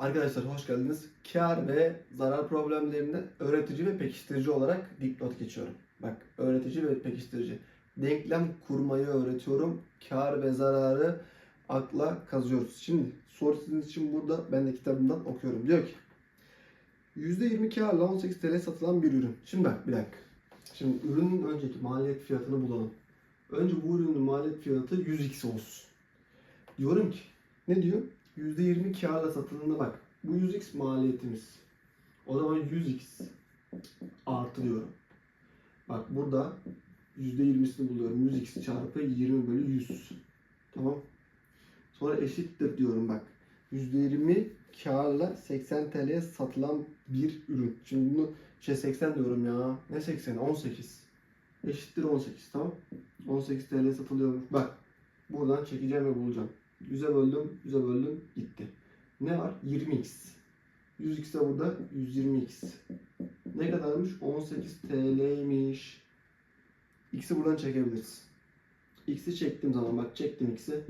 Arkadaşlar hoş geldiniz. Kar ve zarar problemlerinde öğretici ve pekiştirici olarak dipnot geçiyorum. Bak öğretici ve pekiştirici. Denklem kurmayı öğretiyorum. Kar ve zararı akla kazıyoruz. Şimdi soru sizin için burada. Ben de kitabımdan okuyorum. Diyor ki %20 karla 18 TL satılan bir ürün. Şimdi bak bir dakika. Şimdi ürünün önceki maliyet fiyatını bulalım. Önce bu ürünün maliyet fiyatı 100x olsun. Diyorum ki ne diyor? %20 karla satıldığında bak. Bu 100x maliyetimiz. O zaman 100x artı diyorum. Bak burada %20'sini buluyorum. 100x çarpı 20 bölü 100. Tamam. Sonra eşittir diyorum bak. %20 karla 80 TL'ye satılan bir ürün. Şimdi bunu şey 80 diyorum ya. Ne 80? 18. Eşittir 18 tamam. 18 TL satılıyormuş. Bak buradan çekeceğim ve bulacağım. 100'e böldüm, 100'e böldüm, gitti. Ne var? 20x. 100x de burada 120x. Ne kadarmış? 18 TL'ymiş. X'i buradan çekebiliriz. X'i çektiğim zaman bak çektim X'i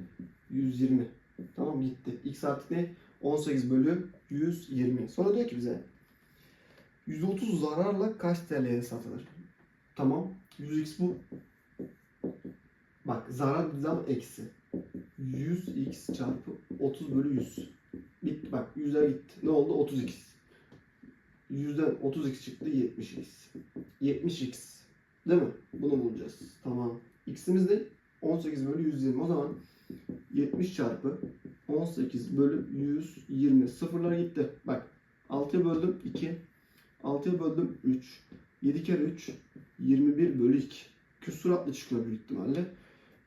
120. Tamam gitti. X artık ne? 18 bölü 120. Sonra diyor ki bize 130 zararla kaç TL'ye satılır? Tamam. 100x bu. Bak zarar dediği zaman eksi. 100x çarpı 30 bölü 100. Bitti bak 100'e gitti. Ne oldu? 30x. 100'den 30x çıktı 70x. 70x. Değil mi? Bunu bulacağız. Tamam. X'imiz de 18 bölü 120. O zaman 70 çarpı 18 bölü 120. Sıfırlar gitti. Bak 6'ya böldüm 2. 6'ya böldüm 3. 7 kere 3 21 bölü 2. Küsuratlı çıkıyor büyük ihtimalle.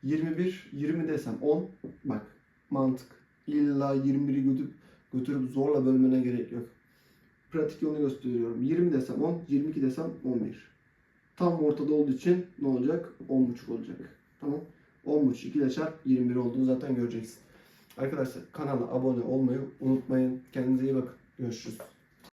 21, 20 desem 10. Bak mantık. İlla 21'i götürüp, götürüp zorla bölmene gerek yok. Pratik yolunu gösteriyorum. 20 desem 10, 22 desem 11. Tam ortada olduğu için ne olacak? 10,5 olacak. Tamam. 10,5 2 ile çarp 21 olduğunu zaten göreceksin. Arkadaşlar kanala abone olmayı unutmayın. Kendinize iyi bakın. Görüşürüz.